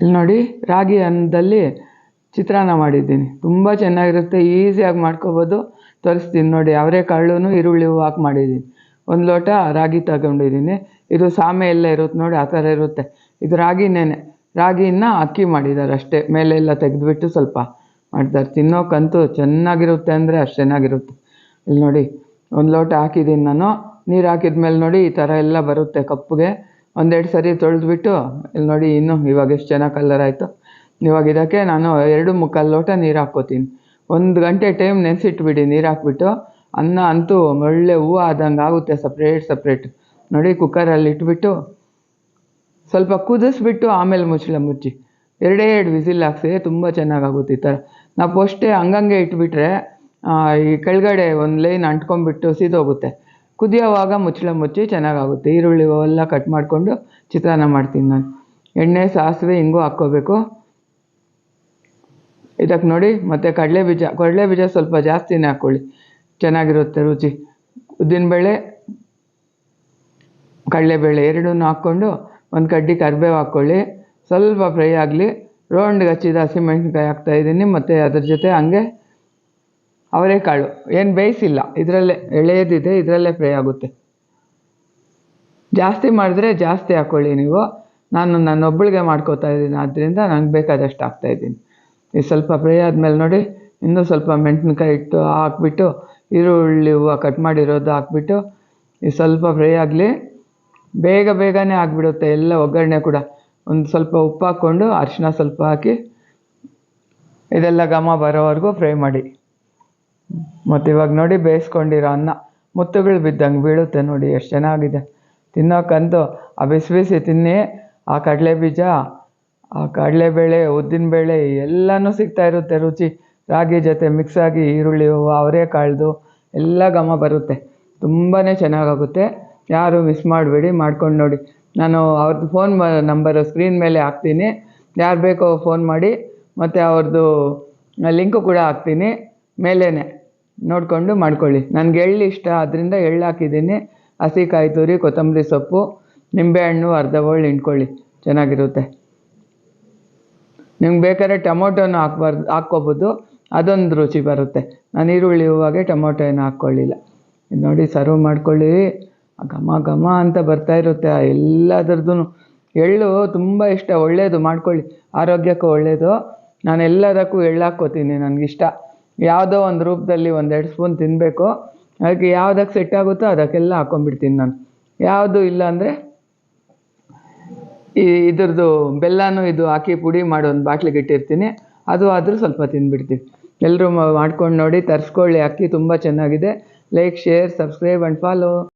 ಇಲ್ಲಿ ನೋಡಿ, ರಾಗಿ ಅನ್ನದಲ್ಲಿ ಚಿತ್ರಾನ್ನ ಮಾಡಿದ್ದೀನಿ. ತುಂಬ ಚೆನ್ನಾಗಿರುತ್ತೆ, ಈಸಿಯಾಗಿ ಮಾಡ್ಕೋಬೋದು. ತೋರಿಸ್ತೀನಿ ನೋಡಿ ಅವರೆಕಾಳು ಈರುಳ್ಳಿ ಹೂವು ಹಾಕಿ ಮಾಡಿದ್ದೀನಿ. ಒಂದು ಲೋಟ ರಾಗಿ ತಗೊಂಡಿದ್ದೀನಿ. ಇದು ಸಾಮೆ ಎಲ್ಲ ಇರುತ್ತೆ ನೋಡಿ, ಆ ಥರ ಇರುತ್ತೆ. ಇದು ರಾಗಿನೇನೆ. ರಾಗಿನ ಅಕ್ಕಿ ಮಾಡಿದ್ದಾರೆ ಅಷ್ಟೇ. ಮೇಲೆ ಎಲ್ಲ ತೆಗೆದುಬಿಟ್ಟು ಸ್ವಲ್ಪ ಮಾಡ್ತಾರೆ. ತಿನ್ನೋಕ್ಕಂತೂ ಚೆನ್ನಾಗಿರುತ್ತೆ ಅಂದರೆ ಅಷ್ಟು ಚೆನ್ನಾಗಿರುತ್ತೆ. ಇಲ್ಲಿ ನೋಡಿ, ಒಂದು ಲೋಟ ಹಾಕಿದ್ದೀನಿ ನಾನು. ನೀರು ಹಾಕಿದ ಮೇಲೆ ನೋಡಿ, ಈ ಥರ ಎಲ್ಲ ಬರುತ್ತೆ ಕಪ್ಪಗೆ ಒಂದೆರಡು ಸರಿ ತೊಳೆದ್ಬಿಟ್ಟು, ಇಲ್ಲಿ ನೋಡಿ ಇನ್ನು ಇವಾಗ ಎಷ್ಟು ಚೆನ್ನಾಗಿ ಕಲರ್ ಆಯಿತು. ಇವಾಗ ಇದಕ್ಕೆ ನಾನು ಎರಡು ಮುಕ್ಕಾಲು ಲೋಟ ನೀರು ಹಾಕ್ಕೋತೀನಿ. ಒಂದು ಗಂಟೆ ಟೈಮ್ ನೆನೆಸಿಟ್ಬಿಡಿ, ನೀರು ಹಾಕ್ಬಿಟ್ಟು. ಅನ್ನ ಅಂತೂ ಒಳ್ಳೆ ಹೂವು ಆದಂಗೆ ಆಗುತ್ತೆ ಸಪ್ರೇಟ್ ಸಪ್ರೇಟ್ ನೋಡಿ ಕುಕ್ಕರಲ್ಲಿ ಇಟ್ಬಿಟ್ಟು, ಸ್ವಲ್ಪ ಕುದಿಸ್ಬಿಟ್ಟು ಆಮೇಲೆ ಮುಚ್ಚಳ ಮುಚ್ಚಿ. ಎರಡೇ ಎರಡು ವಿಸಿಲ್ ಹಾಕ್ಸಿ ತುಂಬ ಚೆನ್ನಾಗಾಗುತ್ತೆ ಈ ಥರ ನಾವು ಫಸ್ಟೇ ಹಂಗಂಗೆ ಇಟ್ಬಿಟ್ರೆ ಈ ಕೆಳಗಡೆ ಒಂದು ಲೈನ್ ಅಂಟ್ಕೊಂಡ್ಬಿಟ್ಟು ಸೀದೋಗುತ್ತೆ. ಕುದಿಯೋವಾಗ ಮುಚ್ಚಳ ಮುಚ್ಚಿ ಚೆನ್ನಾಗಾಗುತ್ತೆ. ಈರುಳ್ಳಿ ಎಲ್ಲ ಕಟ್ ಮಾಡಿಕೊಂಡು ಚಿತ್ರಾನ್ನ ಮಾಡ್ತೀನಿ ನಾನು. ಎಣ್ಣೆ, ಸಾಸಿವೆ ಹಿಂಗೂ ಹಾಕ್ಕೋಬೇಕು. ಇದಕ್ಕೆ ನೋಡಿ ಮತ್ತು ಕಡಲೆ ಬೀಜ ಕಡಲೆ ಬೀಜ ಸ್ವಲ್ಪ ಜಾಸ್ತಿನೇ ಹಾಕ್ಕೊಳ್ಳಿ ಚೆನ್ನಾಗಿರುತ್ತೆ ರುಚಿ. ಉದ್ದಿನಬೇಳೆ ಕಡಲೆಬೇಳೆ ಎರಡೂ ಹಾಕ್ಕೊಂಡು ಒಂದು ಕಡ್ಡಿ ಕರಿಬೇವು ಹಾಕ್ಕೊಳ್ಳಿ ಸ್ವಲ್ಪ ಫ್ರೈ ಆಗಲಿ. ರೌಂಡ್ಗೆ ಹಚ್ಚಿದ ಹಸಿಮೆಣ್ಸಿನ್ಕಾಯಿ ಹಾಕ್ತಾಯಿದ್ದೀನಿ ಮತ್ತು ಅದ್ರ ಜೊತೆ ಹಂಗೆ ಅವರೆಕಾಳು ಏನು ಬೇಯಿಸಿಲ್ಲ. ಇದರಲ್ಲೇ ಎಳೆಯದಿದೆ, ಇದರಲ್ಲೇ ಫ್ರೈ ಆಗುತ್ತೆ. ಜಾಸ್ತಿ ಮಾಡಿದ್ರೆ ಜಾಸ್ತಿ ಹಾಕ್ಕೊಳ್ಳಿ ನೀವು. ನಾನು ನನ್ನೊಬ್ಬಳಿಗೆ ಮಾಡ್ಕೋತಾ ಇದ್ದೀನಿ ಆದ್ದರಿಂದ ನನಗೆ ಬೇಕಾದಷ್ಟು ಹಾಕ್ತಾಯಿದ್ದೀನಿ ಇದು ಸ್ವಲ್ಪ ಫ್ರೈ ಆದಮೇಲೆ ನೋಡಿ, ಇನ್ನೂ ಸ್ವಲ್ಪ ಮೆಣಸಿನ್ಕಾಯಿ ಇಟ್ಟು ಹಾಕ್ಬಿಟ್ಟು, ಈರುಳ್ಳಿ ಹೂವು ಕಟ್ ಮಾಡಿರೋದು ಹಾಕ್ಬಿಟ್ಟು ಇದು ಸ್ವಲ್ಪ ಫ್ರೈ ಆಗಲಿ. ಬೇಗ ಬೇಗನೆ ಆಗಿಬಿಡುತ್ತೆ, ಎಲ್ಲ ಒಗ್ಗರಣೆ ಕೂಡ. ಒಂದು ಸ್ವಲ್ಪ ಉಪ್ಪು ಹಾಕ್ಕೊಂಡು ಅರಿಶಿನ ಸ್ವಲ್ಪ ಹಾಕಿ, ಇದೆಲ್ಲ ಘಮ ಬರೋವರೆಗೂ ಫ್ರೈ ಮಾಡಿ. ಮತ್ತು ಇವಾಗ ನೋಡಿ ಬೇಯಿಸ್ಕೊಂಡಿರೋ ಅನ್ನ. ಮುತ್ತುಗಳು ಬಿದ್ದಂಗೆ ಬೀಳುತ್ತೆ ನೋಡಿ, ಎಷ್ಟು ಚೆನ್ನಾಗಿದೆ. ತಿನ್ನೋಕ್ಕಂತೂ ಆ ಬಿಸಿ ಬಿಸಿ ತಿನ್ನಿ, ಆ ಕಡಲೆ ಬೀಜ ಆ ಕಡಲೆ ಬೇಳೆ ಉದ್ದಿನ ಬೇಳೆ, ಎಲ್ಲನೂ ಸಿಗ್ತಾ ಇರುತ್ತೆ ರುಚಿ. ರಾಗಿ ಜೊತೆ ಮಿಕ್ಸ್ ಆಗಿ ಈರುಳ್ಳಿ, ಹೂವು ಅವರೆಕಾಳ್ದು ಎಲ್ಲ ಘಮ ಬರುತ್ತೆ. ತುಂಬಾ ಚೆನ್ನಾಗಾಗುತ್ತೆ. ಯಾರು ಮಿಸ್ ಮಾಡಬೇಡಿ, ಮಾಡ್ಕೊಂಡು ನೋಡಿ. ನಾನು ಅವ್ರದ್ದು ಫೋನ್ ನಂಬರು ಸ್ಕ್ರೀನ್ ಮೇಲೆ ಹಾಕ್ತೀನಿ. ಯಾರು ಬೇಕೋ ಫೋನ್ ಮಾಡಿ, ಮತ್ತು ಅವ್ರದ್ದು ಲಿಂಕು ಕೂಡ ಹಾಕ್ತೀನಿ. ಮೇಲೇ ನೋಡಿಕೊಂಡು ಮಾಡ್ಕೊಳ್ಳಿ. ನನಗೆ ಎಳ್ಳು ಇಷ್ಟ ಅದರಿಂದ ಎಳ್ಳು ಹಾಕಿದ್ದೀನಿ. ಹಸಿ ಕಾಯಿ ತುರಿ, ಕೊತ್ತಂಬರಿ ಸೊಪ್ಪು, ನಿಂಬೆಹಣ್ಣು ಅರ್ಧ ಹೋಳು ಹಿಂಡ್ಕೊಳ್ಳಿ. ಚೆನ್ನಾಗಿರುತ್ತೆ. ನಿಮ್ಗೆ ಬೇಕಾದ್ರೆ ಟೊಮೊಟೊನೂ ಹಾಕ್ಬಾರ್ದು ಹಾಕ್ಕೋಬೋದು. ಅದೊಂದು ರುಚಿ ಬರುತ್ತೆ. ನಾನು ಈರುಳ್ಳಿ ಹೂವಾಗೆ ಟೊಮೊಟೊ ಏನು ಹಾಕ್ಕೊಳ್ಳಿಲ್ಲ ನೋಡಿ ಸರ್ವ್ ಮಾಡ್ಕೊಳ್ಳಿ. ಘಮ ಘಮ ಅಂತ ಬರ್ತಾ ಇರುತ್ತೆ ಆ ಎಲ್ಲದ್ರದ್ದು ಎಳ್ಳು ತುಂಬ ಇಷ್ಟ ಒಳ್ಳೆಯದು ಮಾಡ್ಕೊಳ್ಳಿ. ಆರೋಗ್ಯಕ್ಕೂ ಒಳ್ಳೆಯದು ನಾನು ಎಲ್ಲದಕ್ಕೂ ಎಳ್ಳು ಹಾಕ್ಕೋತೀನಿ, ನನಗಿಷ್ಟ. ಯಾವುದೋ ಒಂದು ರೂಪದಲ್ಲಿ ಒಂದೆರಡು ಸ್ಪೂನ್ ತಿನ್ನಬೇಕು ಅದಕ್ಕೆ ಯಾವುದಕ್ಕೆ ಸೆಟ್ ಆಗುತ್ತೋ ಅದಕ್ಕೆಲ್ಲ ಹಾಕೊಂಡ್ಬಿಡ್ತೀನಿ ನಾನು. ಯಾವುದು ಇಲ್ಲ ಅಂದರೆ ಈ ಇದ್ರದ್ದು ಬೆಲ್ಲನೂ ಇದು ಹಾಕಿ ಪುಡಿ ಮಾಡಿ ಒಂದು ಬಾಟ್ಲಿಗೆ ಇಟ್ಟಿರ್ತೀನಿ. ಅದು ಆದರೂ ಸ್ವಲ್ಪ ತಿಂದ್ಬಿಡ್ತೀನಿ ಎಲ್ಲರೂ ಮಾಡ್ಕೊಂಡು ನೋಡಿ, ತರಿಸ್ಕೊಳ್ಳಿ. ಅಕ್ಕಿ ತುಂಬ ಚೆನ್ನಾಗಿದೆ. Like share subscribe and follow